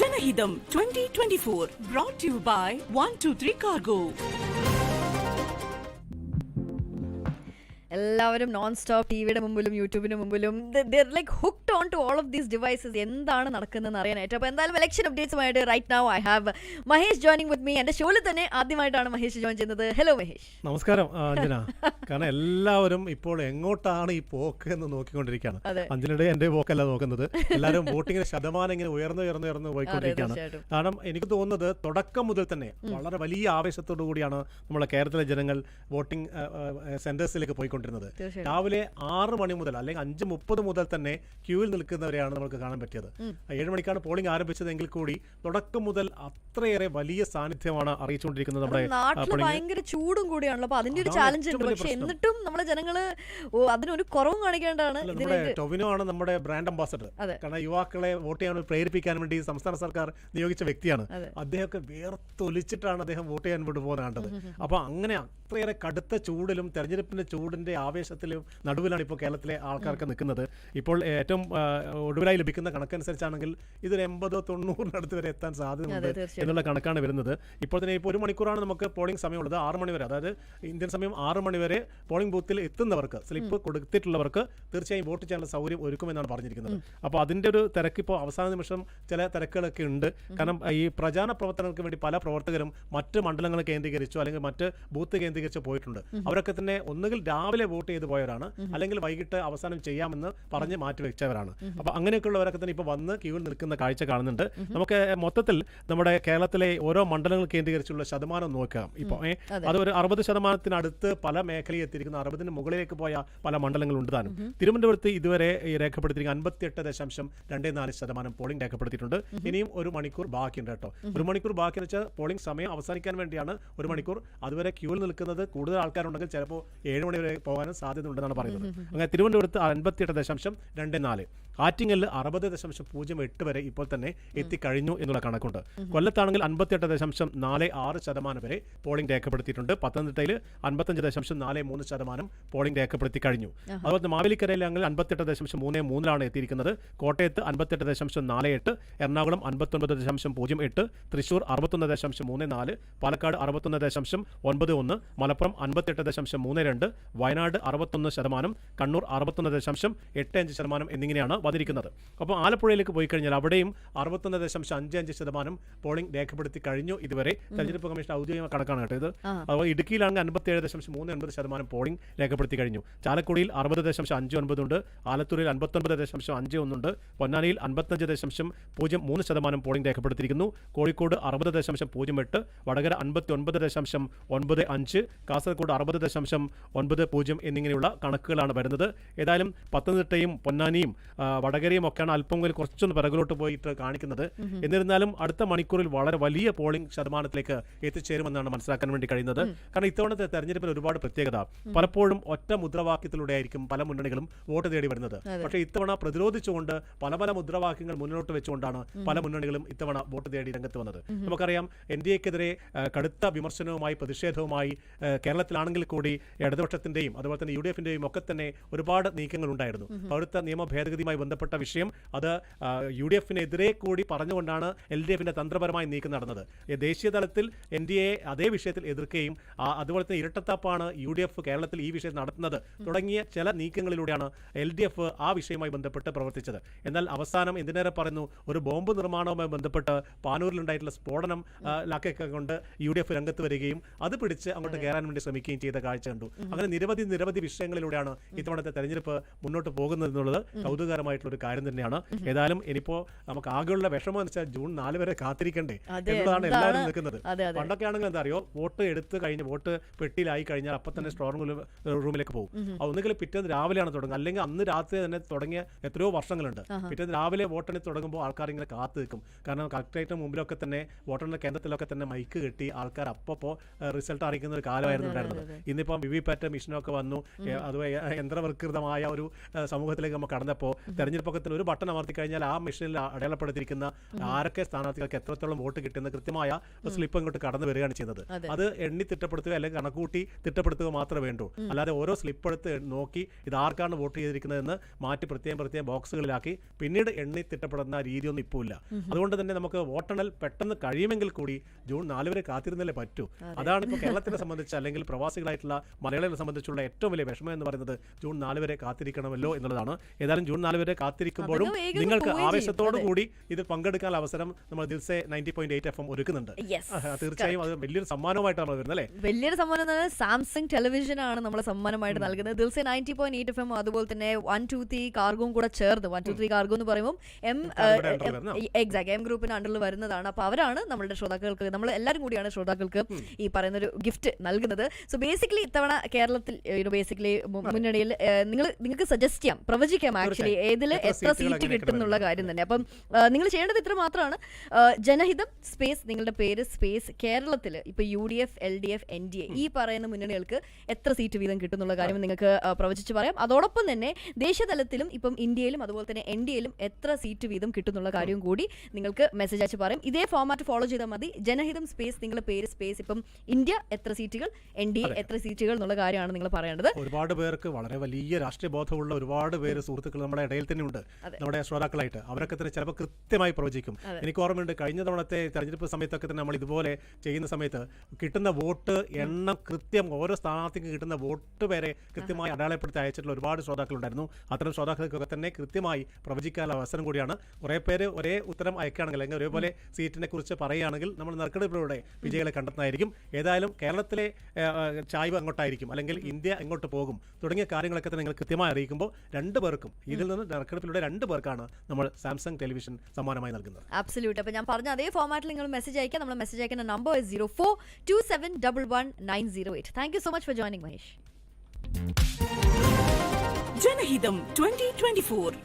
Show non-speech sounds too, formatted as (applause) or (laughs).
Janahidam 2024 brought to you by 123 Cargo. എല്ലാവരും non stop T വിയുടെ മുമ്പിലും യൂട്യൂബിന് മുമ്പിലും like hooked on to all of these devices എന്താണ് നടക്കുന്നതെന്ന് അറിയാനായിട്ട്. അപ്പോൾ എന്തായാലും election അപ്ഡേറ്റ്സുമായിട്ട് right now I have Mahesh joining with me എന്റെ ഷോയിൽ തന്നെ ആദ്യമായിട്ടാണ് മഹേഷ് ജോയിൻ ചെയ്യുന്നത്. ഹലോ മഹേഷ്. നമസ്കാരം (laughs) അഞ്ജന. കാരണം എല്ലാവരും ഇപ്പോൾ എങ്ങോട്ടാണ് ഈ പോക്ക് എന്ന് നോക്കിക്കൊണ്ടിരിക്കുകയാണ്. അഞ്ജനയുടെ എന്റെ പോക്കല്ല നോക്കുന്നത്. എല്ലാവരും വോട്ടിങ്ങിന്റെ ശതമാനം ഇങ്ങനെ ഉയർന്നു ഉയർന്നു ഉയർന്നു പോയിക്കൊണ്ടിരിക്കുകയാണ്. കാരണം എനിക്ക് തോന്നുന്നത് തുടക്കം മുതൽ തന്നെ വളരെ വലിയ ആവേശത്തോടു കൂടിയാണ് നമ്മളെ കേരളത്തിലെ ജനങ്ങൾ വോട്ടിംഗ് സെന്റേഴ്സിലേക്ക് പോയിക്കൊണ്ടിരുന്നത് തീർച്ചയായിട്ടും. രാവിലെ ആറ് മണി മുതൽ അല്ലെങ്കിൽ അഞ്ച് മുപ്പത് മുതൽ തന്നെ ക്യൂവിൽ നിൽക്കുന്നവരെയാണ് നമുക്ക് കാണാൻ പറ്റിയത്. ഏഴ് മണിക്കാണ് പോളിംഗ് ആരംഭിച്ചതെങ്കിൽ കൂടി തുടക്കം മുതൽ അത്രയേറെ വലിയ സാന്നിധ്യമാണ് അറിയിച്ചുകൊണ്ടിരിക്കുന്നത് നമ്മുടെ ഭയങ്കര ചൂടും കൂടിയാണല്ലോ. അപ്പൊ അതിന്റെ ഒരു ചാലഞ്ച് ഉണ്ട്. പക്ഷെ എന്നിട്ടും നമ്മുടെ ജനങ്ങൾ അതിനൊരു കുറവും കാണിക്കേണ്ടതാണ് നമ്മുടെ ടൊവിനോ ആണ് നമ്മുടെ ബ്രാൻഡ് അംബാസഡർ കാരണം യുവാക്കളെ വോട്ട് ചെയ്യാൻ പ്രേരിപ്പിക്കാൻ വേണ്ടി സംസ്ഥാന സർക്കാർ നിയോഗിച്ച വ്യക്തിയാണ്. അദ്ദേഹമൊക്കെ വേർത്തൊലിച്ചിട്ടാണ് അദ്ദേഹം വോട്ട് ചെയ്യാൻ വേണ്ടി പോകുന്നത് കണ്ടത്. അപ്പൊ അങ്ങനെ അത്രയേറെ കടുത്ത ചൂടിലും തെരഞ്ഞെടുപ്പിന്റെ ചൂടിന്റെ ആവേശത്തിലും നടുവിലാണ് ഇപ്പോൾ കേരളത്തിലെ ആൾക്കാർക്ക് നിൽക്കുന്നത്. ഇപ്പോൾ ഏറ്റവും ഒടുവിലായി ലഭിക്കുന്ന കണക്കനുസരിച്ചാണെങ്കിൽ ഇതൊരു എൺപതോ തൊണ്ണൂറിനടുത്ത് വരെ എത്താൻ സാധ്യതയുണ്ട് എന്നുള്ള കണക്കാണ് വരുന്നത്. ഇപ്പോൾ തന്നെ ഇപ്പോൾ ഒരു മണിക്കൂറാണ് നമുക്ക് പോളിംഗ് സമയമുള്ളത്. ആറ് മണി വരെ അതായത് ഇന്ത്യൻ സമയം ആറ് മണി വരെ പോളിംഗ് ബൂത്തിൽ എത്തുന്നവർക്ക് സ്ലിപ്പ് കൊടുത്തിട്ടുള്ളവർക്ക് തീർച്ചയായും വോട്ട് ചെയ്യാനുള്ള സൗകര്യം ഒരുക്കുമെന്നാണ് പറഞ്ഞിരിക്കുന്നത്. അപ്പോൾ അതിന്റെ ഒരു തിരക്ക് ഇപ്പോൾ അവസാന നിമിഷം ചില തിരക്കുകളൊക്കെ ഉണ്ട്. കാരണം ഈ പ്രചാരണ പ്രവർത്തനങ്ങൾക്ക് വേണ്ടി പല പ്രവർത്തകരും മറ്റ് മണ്ഡലങ്ങൾ കേന്ദ്രീകരിച്ചോ അല്ലെങ്കിൽ മറ്റ് ബൂത്ത് കേന്ദ്രീകരിച്ചോ പോയിട്ടുണ്ട്. അവരൊക്കെ തന്നെ ഒന്നുകിൽ രാവിലെ വോട്ട് ചെയ്ത് പോയവരാണ്. അല്ലെങ്കിൽ വൈകിട്ട് അവസാനം ചെയ്യാമെന്ന് പറഞ്ഞ് മാറ്റിവെച്ചവരാണ് അപ്പോൾ അങ്ങനെയൊക്കെയുള്ളവരൊക്കെ തന്നെ ഇപ്പോൾ വന്ന് ക്യൂവിൽ നിൽക്കുന്ന കാഴ്ച കാണുന്നുണ്ട്. നമുക്ക് മൊത്തത്തിൽ നമ്മുടെ കേരളത്തിലെ ഓരോ മണ്ഡലങ്ങൾ കേന്ദ്രീകരിച്ചുള്ള ശതമാനം നോക്കാം. ഇപ്പോൾ ഏ, അത്. ഒരു അറുപത് ശതമാനത്തിനടുത്ത് പല മേഖലയിൽ എത്തിയിരിക്കുന്ന അറുപതിന് മുകളിലേക്ക് പോയ പല മണ്ഡലങ്ങളുണ്ട് താനും. തിരുവനന്തപുരത്ത് ഇതുവരെ രേഖപ്പെടുത്തിയിരിക്കുന്ന അൻപത്തിയെട്ട് ദശാംശം രണ്ടേ നാല് ശതമാനം പോളിംഗ് രേഖപ്പെടുത്തിയിട്ടുണ്ട്. ഇനിയും ഒരു മണിക്കൂർ ബാക്കിയുണ്ട് കേട്ടോ. ഒരു മണിക്കൂർ ബാക്കി എന്ന് വെച്ചാൽ പോളിംഗ് സമയം അവസാനിക്കാൻ വേണ്ടിയാണ് ഒരു മണിക്കൂർ. അതുവരെ ക്യൂവിൽ നിൽക്കുന്നത് കൂടുതൽ ആൾക്കാരുണ്ടെങ്കിൽ ചിലപ്പോൾ ഏഴ് മണി വരെ പോകാനും സാധ്യത ഉണ്ടെന്നാണ് പറയുന്നത്. അങ്ങനെ തിരുവനന്തപുരത്ത് അൻപത്തിയെട്ട് ദശാംശം രണ്ട് നാല്. ആറ്റിങ്ങലിൽ അറുപത് ദശാംശം പൂജ്യം എട്ട് വരെ ഇപ്പോൾ തന്നെ എത്തിക്കഴിഞ്ഞു എന്നുള്ള കണക്കുണ്ട്. കൊല്ലത്താണെങ്കിൽ അൻപത്തിയെട്ട് ദശാംശം നാല് ആറ് ശതമാനം വരെ പോളിംഗ് രേഖപ്പെടുത്തിയിട്ടുണ്ട്. പത്തനംതിട്ടയിൽ അൻപത്തഞ്ച് ദശാംശം നാല് മൂന്ന് ശതമാനം പോളിംഗ് രേഖപ്പെടുത്തി കഴിഞ്ഞു അതുപോലെ തന്നെ മാവേലിക്കരയിലാണെങ്കിൽ അൻപത്തെട്ട് ദശാംശം മൂന്ന് മൂന്നിലാണ് എത്തിയിരിക്കുന്നത്. കോട്ടയത്ത് അൻപത്തെട്ട് ദശാംശം നാല് എട്ട് എറണാകുളം അൻപത്തൊൻപത് ദശാംശം പൂജ്യം എട്ട് തൃശൂർ അറുപത്തൊന്ന് ദശാംശം മൂന്ന് നാല് പാലക്കാട് അറുപത്തൊന്ന് ദശാംശം ഒൻപത് ഒന്ന് മലപ്പുറം അൻപത്തെട്ട് ദശാംശം മൂന്ന് രണ്ട് വയനാട് അറുപത്തൊന്ന് ശതമാനം കണ്ണൂർ അറുപത്തൊന്ന് ദശാംശം എട്ട് അഞ്ച് ശതമാനം എന്നിങ്ങനെയാണ് വന്നിരിക്കുന്നത്. അപ്പോൾ ആലപ്പുഴയിലേക്ക് പോയി കഴിഞ്ഞാൽ അവിടെയും അറുപത്തൊന്ന് ദശാംശം അഞ്ച് അഞ്ച് ശതമാനം പോളിംഗ് രേഖപ്പെടുത്തി കഴിഞ്ഞു ഇതുവരെ. തെരഞ്ഞെടുപ്പ് കമ്മീഷൻ ഔദ്യോഗിക കണക്കാണ് കേട്ടോ ഇത്. അപ്പോൾ ഇടുക്കിയിലാണെങ്കിൽ അൻപത്തിയേഴ് ദശാംശം മൂന്ന് ഒൻപത് ശതമാനം പോളിംഗ് രേഖപ്പെടുത്തി കഴിഞ്ഞു. ചാലക്കുടിയിൽ അറുപത് ദശാംശം അഞ്ച് ഒൻപതുണ്ട് ആലത്തൂരിൽ അൻപത്തൊൻപത് ദശാംശം അഞ്ച് ഒന്നുണ്ട്. പൊന്നാനിയിൽ അൻപത്തഞ്ച് ദശാംശം പൂജ്യം മൂന്ന് ശതമാനം പോളിംഗ് രേഖപ്പെടുത്തിയിരിക്കുന്നു. കോഴിക്കോട് അറുപത് ദശാംശം പൂജ്യം എട്ട്. വടകര അൻപത്തി ഒൻപത് ദശാംശം ഒൻപത് അഞ്ച്. കാസർഗോഡ് അറുപത് ദശാംശം ഒൻപത് പൂജ്യം എന്നിങ്ങനെയുള്ള കണക്കുകളാണ് വരുന്നത്. ഏതായാലും പത്തനംതിട്ടയും പൊന്നാനിയും വടകരയും ഒക്കെയാണ് അല്പം കൂടി കുറച്ചൊന്ന് പിറകിലോട്ട് പോയിട്ട് കാണിക്കുന്നത്. എന്നിരുന്നാലും അടുത്ത മണിക്കൂറിൽ വളരെ വലിയ പോളിംഗ് ശതമാനത്തിലേക്ക് എത്തിച്ചേരുമെന്നാണ് മനസ്സിലാക്കാൻ വേണ്ടി കഴിയുന്നത്. കാരണം ഇത്തവണത്തെ തെരഞ്ഞെടുപ്പിൽ ഒരുപാട് പ്രത്യേകത. പലപ്പോഴും ഒറ്റ മുദ്രാവാക്യത്തിലൂടെ ആയിരിക്കും പല മുന്നണികളും വോട്ട് തേടി വരുന്നത്. പക്ഷേ ഇത്തവണ പ്രതിരോധിച്ചുകൊണ്ട് പല പല മുദ്രാവാക്യങ്ങൾ മുന്നോട്ട് വെച്ചുകൊണ്ടാണ് പല മുന്നണികളും ഇത്തവണ വോട്ട് തേടി രംഗത്ത് വന്നത്. നമുക്കറിയാം എൻ ഡി എക്കെതിരെ കടുത്ത വിമർശനവുമായി പ്രതിഷേധവുമായി കേരളത്തിലാണെങ്കിൽ കൂടി ഇടതുപക്ഷത്തിന്റെയും അതുപോലെ തന്നെ യു ഡി എഫിന്റെയും ഒക്കെ തന്നെ ഒരുപാട് നീക്കങ്ങൾ ഉണ്ടായിരുന്നു പൗരത്വ നിയമ ഭേദഗതിയുമായി ബന്ധപ്പെട്ട വിഷയം. അത് യു ഡി എഫിനെതിരെ കൂടി പറഞ്ഞുകൊണ്ടാണ് എൽ ഡി എഫിന്റെ തന്ത്രപരമായ നീക്കം നടന്നത്. ദേശീയ തലത്തിൽ എൻ ഡി എ അതേ വിഷയത്തിൽ എതിർക്കുകയും അതുപോലെ തന്നെ ഇരട്ടത്താപ്പാണ് യു ഡി എഫ് കേരളത്തിൽ ഈ വിഷയം നടത്തുന്നത് തുടങ്ങിയ ചില നീക്കങ്ങളിലൂടെയാണ് എൽ ഡി എഫ് ആ വിഷയവുമായി ബന്ധപ്പെട്ട് പ്രവർത്തിച്ചത്. എന്നാൽ അവസാനം എന്തിനേറെ പറയുന്നു? ഒരു ബോംബ് നിർമ്മാണവുമായി ബന്ധപ്പെട്ട് പാനൂരിലുണ്ടായിട്ടുള്ള സ്ഫോടനം ലാക്കൊക്കെ കൊണ്ട് യു ഡി എഫ് രംഗത്ത് വരികയും അത് പിടിച്ച് അങ്ങോട്ട് കയറാൻ വേണ്ടി ശ്രമിക്കുകയും ചെയ്ത കാഴ്ച കണ്ടു. അങ്ങനെ നിരവധി നിരവധി വിഷയങ്ങളിലൂടെയാണ് ഇത്തവണത്തെ തെരഞ്ഞെടുപ്പ് മുന്നോട്ട് പോകുന്നത് എന്നുള്ളത് കൗതുകകരമായിട്ടുള്ള ഒരു കാര്യം തന്നെയാണ്. ഏതായാലും ഇനിയിപ്പോ നമുക്ക് ആകെയുള്ള വിഷമം എന്ന് വെച്ചാൽ ജൂൺ നാല് വരെ കാത്തിരിക്കണ്ടേ? എന്നതാണ് എല്ലാവരും നിൽക്കുന്നത്. പണ്ടൊക്കെ ആണെങ്കിൽ എന്താ അറിയോ? വോട്ട് എടുത്ത് കഴിഞ്ഞ് വോട്ട് പെട്ടിയിലായി കഴിഞ്ഞാൽ അപ്പൊ തന്നെ സ്ട്രോങ് റൂമിലേക്ക് പോകും. ഒന്നുകിൽ പിറ്റേന്ന് രാവിലെയാണ് തുടങ്ങുക. അല്ലെങ്കിൽ അന്ന് രാത്രി തന്നെ തുടങ്ങിയ എത്രയോ വർഷങ്ങളുണ്ട്. പിറ്റേന്ന് രാവിലെ വോട്ടെണ്ണി തുടങ്ങുമ്പോൾ ആൾക്കാർ ഇങ്ങനെ കാത്തു നിൽക്കും. കാരണം കളക്ടറേറ്റിന് മുമ്പിലൊക്കെ തന്നെ വോട്ടെണ്ണ കേന്ദ്രത്തിലൊക്കെ തന്നെ മൈക്ക് കെട്ടി ആൾക്കാർ അപ്പോൾ റിസൾട്ട് അറിയിക്കുന്ന ഒരു കാലമായിരുന്നു ഉണ്ടായിരുന്നത്. ഇന്നിപ്പോ വി വി പാറ്റ് മെഷീനൊക്കെ വന്നു. അത് യന്ത്രവൽകൃതമായ ഒരു സമൂഹത്തിലേക്ക് നമ്മൾ കടന്നപ്പോൾ തെരഞ്ഞെടുപ്പത്തിൽ ഒരു ബട്ടൺ അമർത്തി കഴിഞ്ഞാൽ ആ മെഷീനിൽ അടയാളപ്പെടുത്തിയിരിക്കുന്ന ആരൊക്കെ സ്ഥാനാർത്ഥികൾക്ക് എത്രത്തോളം വോട്ട് കിട്ടുന്ന കൃത്യമായ സ്ലിപ്പ് ഇങ്ങോട്ട് കടന്നു വരികയാണ് ചെയ്യുന്നത്. അത്. എണ്ണി തിട്ടപ്പെടുത്തുക അല്ലെങ്കിൽ കണക്കൂട്ടി തിട്ടപ്പെടുത്തുക മാത്രമേ വേണ്ടൂ. അല്ലാതെ ഓരോ സ്ലിപ്പ് എടുത്ത് നോക്കി ഇത് ആർക്കാണ് വോട്ട് ചെയ്തിരിക്കുന്നതെന്ന് മാറ്റി പ്രത്യേകം പ്രത്യേകം ബോക്സുകളിലാക്കി പിന്നീട് എണ്ണി തിട്ടപ്പെടുന്ന രീതിയൊന്നും ഇപ്പോൾ ഇല്ല. അതുകൊണ്ട് തന്നെ നമുക്ക് വോട്ടെണ്ണൽ പെട്ടെന്ന് കഴിയുമെങ്കിൽ കൂടി ജൂൺ നാല് വരെ കാത്തിരുന്നല്ലേ പറ്റൂ. അതാണ് ഇപ്പോൾ (laughs) കേരളത്തിനെ സംബന്ധിച്ച് അല്ലെങ്കിൽ പ്രവാസികളായിട്ടുള്ള മലയാളികളെ സംബന്ധിച്ചുള്ള ഏറ്റവും വലിയ വിഷമം എന്ന് പറയുന്നത് ജൂൺ നാല് വരെ കാത്തിരിക്കണമല്ലോ എന്നുള്ളതാണ്. ഏതായാലും ജൂൺ നാല് വരെ അതിന് കാത്തിരിക്കുമ്പോഴും നിങ്ങൾക്ക് ആവേശത്തോടു കൂടി ഇത് പങ്കെടുക്കാൻ അവസരം നമ്മൾ Dilse ninety point eight F M ഒരുക്കുന്നുണ്ട്. തീർച്ചയായും അത് വലിയൊരു സമ്മാനമായിട്ടാണ് നമ്മൾ വരുന്നത് അല്ലേ? വലിയൊരു സമ്മാനം എന്ന് പറഞ്ഞാൽ സാംസങ് ടെലിവിഷൻ ആണ് നമ്മൾ സമ്മാനമായിട്ട് നൽകുന്നത്. Dilse ninety point eight F M അതുപോലെ തന്നെ വൺ ടു ത്രീ കാർഗോയും കൂടെ ചേർന്ന് വൺ ടു ത്രീ കാർഗോ എന്ന് പറയുമ്പോൾ എം എക്സാക്ട് എം ഗ്രൂപ്പിന് അണ്ടറിൽ വരുന്നതാണ്. അപ്പോൾ അവരാണ് നമ്മുടെ ശ്രോതാക്കൾക്ക് നമ്മൾ എല്ലാവരും കൂടിയാണ് ശ്രോതാക്കൾക്ക് ഈ പറയുന്ന ഒരു ഗിഫ്റ്റ് നൽകുന്നത്. സോ ബേസിക്കലി ഇത്തവണ കേരളത്തിൽ ബേസിക്കലി മുന്നണിയിൽ നിങ്ങൾ നിങ്ങൾക്ക് സജസ്റ്റ് ചെയ്യാം പ്രവചിക്കാം ആക്ച്വലി തീർച്ചയായും. ഏതിൽ എത്ര സീറ്റ് കിട്ടും എന്നുള്ള കാര്യം തന്നെ. അപ്പം നിങ്ങൾ ചെയ്യേണ്ടത് ഇത്ര മാത്രമാണ്. ജനഹിതം സ്പേസ് നിങ്ങളുടെ പേര് സ്പേസ് കേരളത്തിൽ ഇപ്പൊ U D F L D F N D A ഈ പറയുന്ന മുന്നണികൾക്ക് എത്ര സീറ്റ് വീതം കിട്ടും എന്നുള്ള കാര്യം നിങ്ങൾക്ക് പ്രവചിച്ച് പറയാം. അതോടൊപ്പം തന്നെ ദേശീയതലത്തിലും ഇപ്പം ഇന്ത്യയിലും അതുപോലെ തന്നെ എൻ ഡി എയിലും എത്ര സീറ്റ് വീതം കിട്ടും എന്നുള്ള കാര്യവും കൂടി നിങ്ങൾക്ക് മെസ്സേജ് അയച്ച് പറയും. ഇതേ ഫോമാറ്റ് ഫോളോ ചെയ്താൽ മതി. ജനഹിതം സ്പേസ് നിങ്ങളുടെ പേര് സ്പേസ് ഇപ്പം ഇന്ത്യ എത്ര സീറ്റുകൾ എൻ ഡി എ എത്ര സീറ്റുകൾ എന്നുള്ള കാര്യമാണ് നിങ്ങൾ പറയേണ്ടത്. ഒരുപാട് പേർക്ക് വളരെ വലിയ രാഷ്ട്രീയ ബോധമുള്ള ഒരുപാട് പേര് സുഹൃത്തുക്കൾ നമ്മുടെ ഇടയിൽ തന്നെ ഉണ്ട്. നമ്മുടെ ശ്രോതാക്കളായിട്ട്. അവരൊക്കെ തന്നെ ചിലപ്പോൾ കൃത്യമായി പ്രവചിക്കും. എനിക്ക് ഓർമ്മയുണ്ട് കഴിഞ്ഞ തവണത്തെ തെരഞ്ഞെടുപ്പ് സമയത്തൊക്കെ തന്നെ നമ്മൾ ഇതുപോലെ ചെയ്യുന്ന സമയത്ത് കിട്ടുന്ന വോട്ട് എണ്ണം കൃത്യം ഓരോ സ്ഥാനാർത്ഥിക്ക് കിട്ടുന്ന വോട്ട് വരെ കൃത്യമായി അടയാളപ്പെടുത്തി അയച്ചിട്ടുള്ള ഒരുപാട് ശ്രോതാക്കളുണ്ടായിരുന്നു. അത്തരം ശ്രോതാക്കൾക്കൊക്കെ തന്നെ കൃത്യമായി പ്രവചിക്കാനുള്ള അവസരം കൂടിയാണ്. കുറേ പേര് ഒരേ ഉത്തരം അയക്കുകയാണെങ്കിൽ അല്ലെങ്കിൽ ഒരേപോലെ സീറ്റിനെ കുറിച്ച് പറയുകയാണെങ്കിൽ നമ്മൾ നറുക്കെടുപ്പിലൂടെ വിജയികളെ കണ്ടെത്തുന്നതായിരിക്കും. ഏതായാലും കേരളത്തിലെ ചായ്വ് അങ്ങോട്ടായിരിക്കും. അല്ലെങ്കിൽ ഇന്ത്യ എങ്ങോട്ട് പോകും. തുടങ്ങിയ കാര്യങ്ങളൊക്കെ തന്നെ നിങ്ങൾ കൃത്യമായി അറിയിക്കുമ്പോൾ രണ്ടു പേർക്കും ഇതിൽ നിന്ന് നറുക്കെടുപ്പിലൂടെ രണ്ട് പേർക്കാണ് നമ്മൾ സാംസങ് ടെലിവിഷൻ സമ്മാനമായി നൽകുന്നത്. അബ്സല്യൂട്ട് അപ്പോൾ ഞാൻ പറഞ്ഞ അതേ ഫോർമാറ്റിൽ നിങ്ങൾ മെസ്സേജ് അയക്കാം. നമ്മൾ മെസ്സേജ് അയക്കുന്ന number zero four two seven double one nine zero eight thank you so much for joining Mahesh ജനഹിതം twenty twenty 2024